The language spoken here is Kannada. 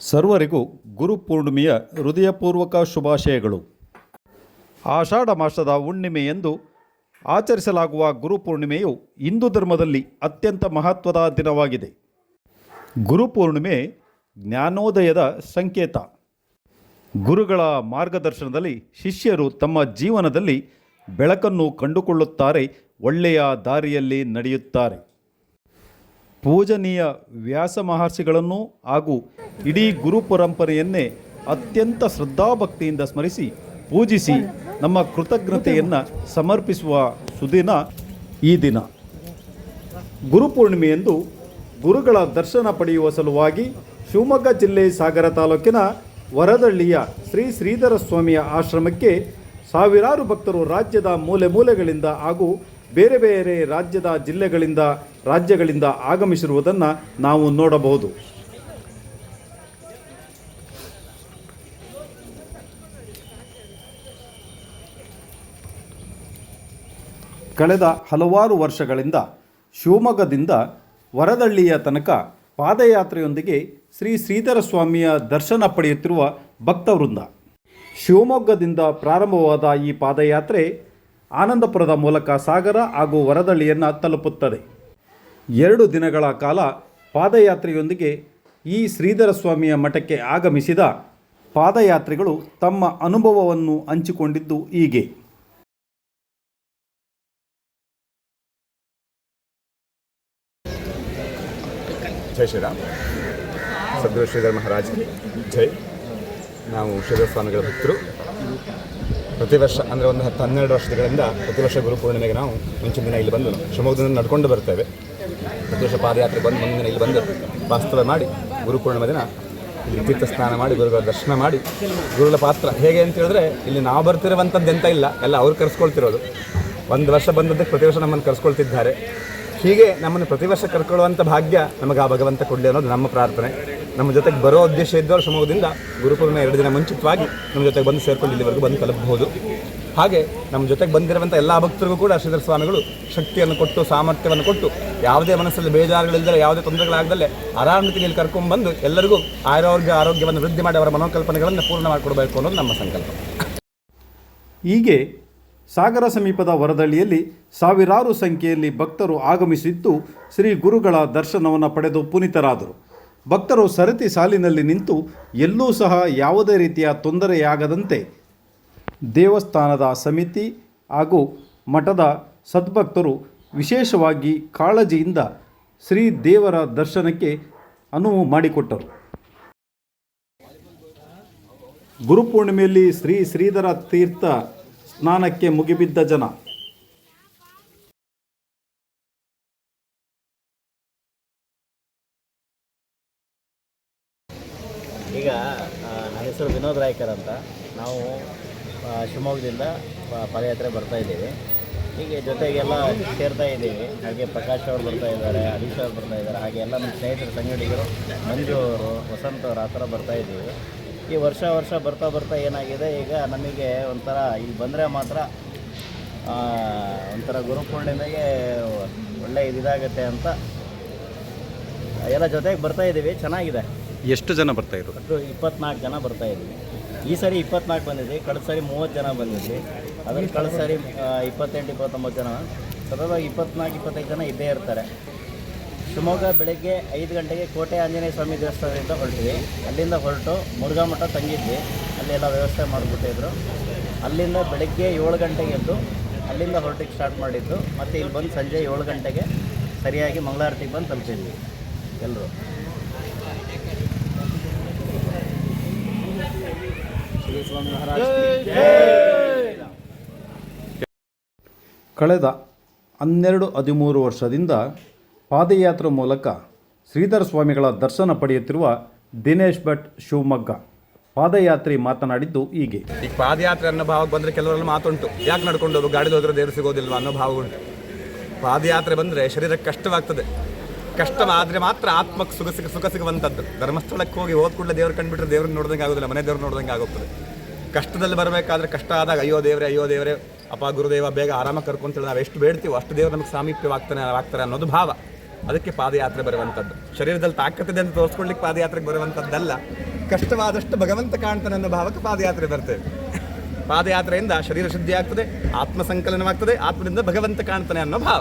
ಸರ್ವರಿಗೂ ಗುರುಪೂರ್ಣಿಮೆಯ ಹೃದಯಪೂರ್ವಕ ಶುಭಾಶಯಗಳು. ಆಷಾಢ ಮಾಸದ ಹುಣ್ಣಿಮೆಯೆಂದು ಆಚರಿಸಲಾಗುವ ಗುರುಪೂರ್ಣಿಮೆಯು ಹಿಂದೂ ಧರ್ಮದಲ್ಲಿ ಅತ್ಯಂತ ಮಹತ್ವದ ದಿನವಾಗಿದೆ. ಗುರುಪೂರ್ಣಿಮೆ ಜ್ಞಾನೋದಯದ ಸಂಕೇತ. ಗುರುಗಳ ಮಾರ್ಗದರ್ಶನದಲ್ಲಿ ಶಿಷ್ಯರು ತಮ್ಮ ಜೀವನದಲ್ಲಿ ಬೆಳಕನ್ನು ಕಂಡುಕೊಳ್ಳುತ್ತಾರೆ, ಒಳ್ಳೆಯ ದಾರಿಯಲ್ಲಿ ನಡೆಯುತ್ತಾರೆ. ಪೂಜನೀಯ ವ್ಯಾಸ ಮಹರ್ಷಿಗಳನ್ನು ಹಾಗೂ ಇಡೀ ಗುರು ಪರಂಪರೆಯನ್ನೇ ಅತ್ಯಂತ ಶ್ರದ್ಧಾಭಕ್ತಿಯಿಂದ ಸ್ಮರಿಸಿ ಪೂಜಿಸಿ ನಮ್ಮ ಕೃತಜ್ಞತೆಯನ್ನು ಸಮರ್ಪಿಸುವ ಸುದಿನ ಈ ದಿನ. ಗುರುಪೂರ್ಣಿಮೆಯಂದು ಗುರುಗಳ ದರ್ಶನ ಪಡೆಯುವ ಸಲುವಾಗಿ ಶಿವಮೊಗ್ಗ ಜಿಲ್ಲೆ ಸಾಗರ ತಾಲೂಕಿನ ವರದಳ್ಳಿಯ ಶ್ರೀ ಶ್ರೀಧರ ಸ್ವಾಮಿಯ ಆಶ್ರಮಕ್ಕೆ ಸಾವಿರಾರು ಭಕ್ತರು ರಾಜ್ಯದ ಮೂಲೆ ಮೂಲೆಗಳಿಂದ ಹಾಗೂ ಬೇರೆ ಬೇರೆ ರಾಜ್ಯದ ಜಿಲ್ಲೆಗಳಿಂದ ರಾಜ್ಯಗಳಿಂದ ಆಗಮಿಸಿರುವುದನ್ನು ನಾವು ನೋಡಬಹುದು. ಕಳೆದ ಹಲವಾರು ವರ್ಷಗಳಿಂದ ಶಿವಮೊಗ್ಗದಿಂದ ವರದಳ್ಳಿಯ ತನಕ ಪಾದಯಾತ್ರೆಯೊಂದಿಗೆ ಶ್ರೀ ಶ್ರೀಧರ ಸ್ವಾಮಿಯ ದರ್ಶನ ಪಡೆಯುತ್ತಿರುವ ಭಕ್ತವೃಂದ. ಶಿವಮೊಗ್ಗದಿಂದ ಪ್ರಾರಂಭವಾದ ಈ ಪಾದಯಾತ್ರೆ ಆನಂದಪುರದ ಮೂಲಕ ಸಾಗರ ಹಾಗೂ ವರದಳ್ಳಿಯನ್ನು ತಲುಪುತ್ತದೆ. ಎರಡು ದಿನಗಳ ಕಾಲ ಪಾದಯಾತ್ರೆಯೊಂದಿಗೆ ಈ ಶ್ರೀಧರ ಸ್ವಾಮಿಯ ಮಠಕ್ಕೆ ಆಗಮಿಸಿದ ಪಾದಯಾತ್ರಿಗಳು ತಮ್ಮ ಅನುಭವವನ್ನು ಹಂಚಿಕೊಂಡಿದ್ದು ಹೀಗೆ. ಜೈ ಶ್ರೀರಾಮ್. ಸದ್ಗುರು ಶ್ರೀಧರ ಮಹಾರಾಜ್ ಜೈ. ನಾವು ಶ್ರೀಧರ ಸ್ವಾಮಿಗಳ ಭಕ್ತರು. ಪ್ರತಿ ವರ್ಷ ಅಂದರೆ ಒಂದು ಹತ್ತು ಹನ್ನೆರಡು ವರ್ಷಗಳಿಂದ ಪ್ರತಿ ವರ್ಷ ಗುರುಪೂರ್ಣಿಮೆಗೆ ನಾವು ಮುಂಚಿನ ದಿನ ಇಲ್ಲಿ ಬಂದು ಶಿವಮೊಗ್ಗದಿಂದ ನಡ್ಕೊಂಡು ಬರ್ತೇವೆ. ಪ್ರತಿ ವರ್ಷ ಪಾದಯಾತ್ರೆ ಬಂದು ಮುಂದಿನ ಇಲ್ಲಿ ಬಂದು ವಾಸ್ತವ ಮಾಡಿ ಗುರುಪೂರ್ಣಿಮೆ ದಿನ ಇಲ್ಲಿ ತೀರ್ಥ ಸ್ನಾನ ಮಾಡಿ ಗುರುಗಳ ದರ್ಶನ ಮಾಡಿ ಗುರುಗಳ ಪಾತ್ರ. ಹೇಗೆ ಅಂತ ಹೇಳಿದ್ರೆ ಇಲ್ಲಿ ನಾವು ಬರ್ತಿರುವಂಥದ್ದು ಎಂತ ಇಲ್ಲ, ಎಲ್ಲ ಅವ್ರು ಕರೆಸ್ಕೊಳ್ತಿರೋದು. ಒಂದು ವರ್ಷ ಬಂದದ್ದಕ್ಕೆ ಪ್ರತಿ ವರ್ಷ ನಮ್ಮನ್ನು ಕರೆಸ್ಕೊಳ್ತಿದ್ದಾರೆ. ಹೀಗೆ ನಮ್ಮನ್ನು ಪ್ರತಿ ವರ್ಷ ಕರ್ಕೊಳ್ಳುವಂಥ ಭಾಗ್ಯ ನಮಗೆ ಆ ಭಗವಂತ ಕೊಡಲಿ ಅನ್ನೋದು ನಮ್ಮ ಪ್ರಾರ್ಥನೆ. ನಮ್ಮ ಜೊತೆಗೆ ಬರೋ ಉದ್ದೇಶ ಇದ್ದವರು ಶಿವಮೊಗ್ಗದಿಂದ ಗುರುಪೂರ್ಣಿಮೆ ಎರಡು ದಿನ ಮುಂಚಿತವಾಗಿ ನಮ್ಮ ಜೊತೆಗೆ ಬಂದು ಸೇರ್ಕೊಂಡು ಇಲ್ಲಿವರೆಗೂ ಬಂದು ತಲುಪಬಹುದು. ಹಾಗೆ ನಮ್ಮ ಜೊತೆಗೆ ಬಂದಿರುವಂಥ ಎಲ್ಲ ಭಕ್ತರಿಗೂ ಕೂಡ ಶ್ರೀಧರ ಸ್ವಾಮಿಗಳು ಶಕ್ತಿಯನ್ನು ಕೊಟ್ಟು, ಸಾಮರ್ಥ್ಯವನ್ನು ಕೊಟ್ಟು, ಯಾವುದೇ ಮನಸ್ಸಲ್ಲಿ ಬೇಜಾರುಗಳಿಲ್ಲದೆ ಯಾವುದೇ ತೊಂದರೆಗಳಾಗದಲ್ಲೇ ಇಲ್ಲಿ ಕರ್ಕೊಂಡ್ಬಂದು ಎಲ್ಲರಿಗೂ ಆರೋಗ್ಯ, ಆರೋಗ್ಯವನ್ನು ವೃದ್ಧಿ ಮಾಡಿ ಅವರ ಮನೋಕಲ್ಪನೆಗಳನ್ನು ಪೂರ್ಣ ಮಾಡಿಕೊಡಬೇಕು ಅನ್ನೋದು ನಮ್ಮ ಸಂಕಲ್ಪ. ಹೀಗೆ ಸಾಗರ ಸಮೀಪದ ವರದಳ್ಳಿಯಲ್ಲಿ ಸಾವಿರಾರು ಸಂಖ್ಯೆಯಲ್ಲಿ ಭಕ್ತರು ಆಗಮಿಸಿದ್ದು ಶ್ರೀ ಗುರುಗಳ ದರ್ಶನವನ್ನು ಪಡೆದು ಪುನೀತರಾದರು. ಭಕ್ತರು ಸರತಿ ಸಾಲಿನಲ್ಲಿ ನಿಂತು ಎಲ್ಲೂ ಸಹ ಯಾವುದೇ ರೀತಿಯ ತೊಂದರೆಯಾಗದಂತೆ ದೇವಸ್ಥಾನದ ಸಮಿತಿ ಹಾಗೂ ಮಠದ ಸದ್ಭಕ್ತರು ವಿಶೇಷವಾಗಿ ಕಾಳಜಿಯಿಂದ ಶ್ರೀ ದೇವರ ದರ್ಶನಕ್ಕೆ ಅನುವು ಮಾಡಿಕೊಟ್ಟರು. ಗುರುಪೂರ್ಣಿಮೆಯಲ್ಲಿ ಶ್ರೀ ಶ್ರೀಧರ ತೀರ್ಥ ಸ್ನಾನಕ್ಕೆ ಮುಗಿಬಿದ್ದ ಜನ. ಈಗ ನನ್ನ ಹೆಸರು ವಿನೋದ್ ರಾಯ್ಕರ್ ಅಂತ. ನಾವು ಶಿವಮೊಗ್ಗದಿಂದ ಪ- ಪಾದಯಾತ್ರೆ ಬರ್ತಾ ಇದ್ದೀವಿ. ಹೀಗೆ ಜೊತೆಗೆಲ್ಲ ಸೇರ್ತಾ ಇದ್ದೀವಿ. ಹಾಗೆ ಪ್ರಕಾಶ್ ಅವರು ಬರ್ತಾ ಇದ್ದಾರೆ ಹರೀಶ್ ಅವರು ಬರ್ತಾ ಇದ್ದಾರೆ ಹಾಗೆ ಎಲ್ಲ ನಮ್ಮ ಸ್ನೇಹಿತರ ಸಂಗಡಿಗರು ಮಂಜು ಅವರು ವಸಂತ ಅವರು ಆ ಥರ ಬರ್ತಾ ಇದ್ದೀವಿ. ಈ ವರ್ಷ ವರ್ಷ ಬರ್ತಾ ಬರ್ತಾ ಏನಾಗಿದೆ ಈಗ ನಮಗೆ ಒಂಥರ ಇಲ್ಲಿ ಬಂದರೆ ಮಾತ್ರ ಒಂಥರ ಗುರುಪೂರ್ಣಿಮೆಗೆ ಒಳ್ಳೆ ಇದಾಗುತ್ತೆ ಅಂತ ಎಲ್ಲ ಜೊತೆಗೆ ಬರ್ತಾ ಇದ್ದೀವಿ. ಚೆನ್ನಾಗಿದೆ. ಎಷ್ಟು ಜನ ಬರ್ತಾ ಒಟ್ಟು ಇಪ್ಪತ್ನಾಲ್ಕು ಜನ ಬರ್ತಾ ಇದ್ವಿ ಈ ಸರಿ ಇಪ್ಪತ್ನಾಲ್ಕು ಬಂದಿದ್ವಿ ಕಳೆದ ಸರಿ ಮೂವತ್ತು ಜನ ಬಂದಿದ್ವಿ ಅದ್ರಲ್ಲಿ ಕಳೆದ ಸರಿ ಇಪ್ಪತ್ತೆಂಟು, ಇಪ್ಪತ್ತೊಂಬತ್ತು ಜನ. ಸತತವಾಗಿ ಇಪ್ಪತ್ನಾಲ್ಕು, ಇಪ್ಪತ್ತೈದು ಜನ ಇದ್ದೇ ಇರ್ತಾರೆ. ಶಿವಮೊಗ್ಗ ಬೆಳಗ್ಗೆ ಐದು ಗಂಟೆಗೆ ಕೋಟೆ ಆಂಜನೇಯ ಸ್ವಾಮಿ ದೇವಸ್ಥಾನದಿಂದ ಹೊರಟಿವಿ ಅಲ್ಲಿಂದ ಹೊರಟು ಮುರುಘಾ ಮಠ ತಂಗಿದ್ವಿ ಅಲ್ಲೆಲ್ಲ ವ್ಯವಸ್ಥೆ ಮಾಡಿಬಿಟ್ಟಿದ್ರು ಅಲ್ಲಿಂದ ಬೆಳಗ್ಗೆ ಏಳು ಗಂಟೆಗೆ ಎದ್ದು ಅಲ್ಲಿಂದ ಹೊರಟಿಗೆ ಸ್ಟಾರ್ಟ್ ಮಾಡಿದ್ದು. ಮತ್ತು ಇಲ್ಲಿ ಬಂದು ಸಂಜೆ ಏಳು ಗಂಟೆಗೆ ಸರಿಯಾಗಿ ಮಂಗಳಾರತಿಗೆ ಬಂದು ತಲುಪಿದ್ವಿ ಎಲ್ಲರೂ ಸ್ವಾಮಿ ಮಹಾರಾಜ್. ಕಳೆದ ಹನ್ನೆರಡು ಹದಿಮೂರು ವರ್ಷದಿಂದ ಪಾದಯಾತ್ರೆ ಮೂಲಕ ಶ್ರೀಧರ ಸ್ವಾಮಿಗಳ ದರ್ಶನ ಪಡೆಯುತ್ತಿರುವ ದಿನೇಶ್ ಭಟ್ ಶಿವಮೊಗ್ಗ. ಪಾದಯಾತ್ರೆ ಮಾತನಾಡಿದ್ದು ಹೀಗೆ. ಈಗ ಪಾದಯಾತ್ರೆ ಅನ್ನೋ ಭಾವಕ್ಕೆ ಬಂದರೆ ಕೆಲವರಲ್ಲಿ ಮಾತುಂಟು. ಯಾಕೆ ನಡ್ಕೊಂಡು ಹೋಗು ಗಾಡಿಲಿ ಹೋದ್ರೆ ದೇವರು ಸಿಗೋದಿಲ್ವ ಅನ್ನೋ ಭಾವ ಉಂಟು. ಪಾದಯಾತ್ರೆ ಬಂದರೆ ಶರೀರಕ್ಕೆ ಕಷ್ಟವಾಗ್ತದೆ. ಕಷ್ಟವಾದರೆ ಮಾತ್ರ ಆತ್ಮಕ್ಕೆ ಸುಖ ಸಿಗ ಸುಖ ಸಿಗುವಂಥದ್ದು. ಧರ್ಮಸ್ಥಳಕ್ಕೆ ಹೋಗಿ ಹೋದ ಕೂಡಲೇ ದೇವ್ರು ಕಂಡುಬಿಟ್ರೆ ದೇವ್ರನ್ನ ನೋಡ್ದಂಗೆ ಆಗೋದಿಲ್ಲ ಮನೆ ದೇವ್ರು ನೋಡ್ದಂಗೆ ಆಗೋಗ್ತದೆ. ಕಷ್ಟದಲ್ಲಿ ಬರಬೇಕಾದ್ರೆ ಕಷ್ಟ ಆದಾಗ, ಅಯ್ಯೋ ದೇವ್ರೆ, ಅಯ್ಯೋ ದೇವರೇ, ಅಪ್ಪ ಗುರುದೇವ, ಬೇಗ ಆರಾಮ ಕರ್ಕೊಂತೇಳಿ ನಾವು ಎಷ್ಟು ಬೇಡ್ತೀವೋ ಅಷ್ಟು ದೇವ್ರು ನಮಗೆ ಸಾಮೀಪ್ಯವಾಗ್ತಾನೆ, ಆಗ್ತಾರೆ ಅನ್ನೋದು ಭಾವ. ಅದಕ್ಕೆ ಪಾದಯಾತ್ರೆ ಬರುವಂಥದ್ದು. ಶರೀರದಲ್ಲಿ ತಾಕತ್ತಿದೆ ಅಂತ ತೋರಿಸ್ಕೊಳ್ಲಿಕ್ಕೆ ಪಾದಯಾತ್ರೆಗೆ ಬರುವಂಥದ್ದಲ್ಲ, ಕಷ್ಟವಾದಷ್ಟು ಭಗವಂತ ಕಾಣ್ತಾನೆ ಅನ್ನೋ ಭಾವಕ್ಕೆ ಪಾದಯಾತ್ರೆ ಬರ್ತೇವೆ ಪಾದಯಾತ್ರೆಯಿಂದ ಶರೀರ ಶುದ್ಧಿ ಆಗ್ತದೆ ಆತ್ಮ ಸಂಕಲನವಾಗ್ತದೆ ಆತ್ಮದಿಂದ ಭಗವಂತ ಕಾಣ್ತಾನೆ ಅನ್ನೋ ಭಾವ.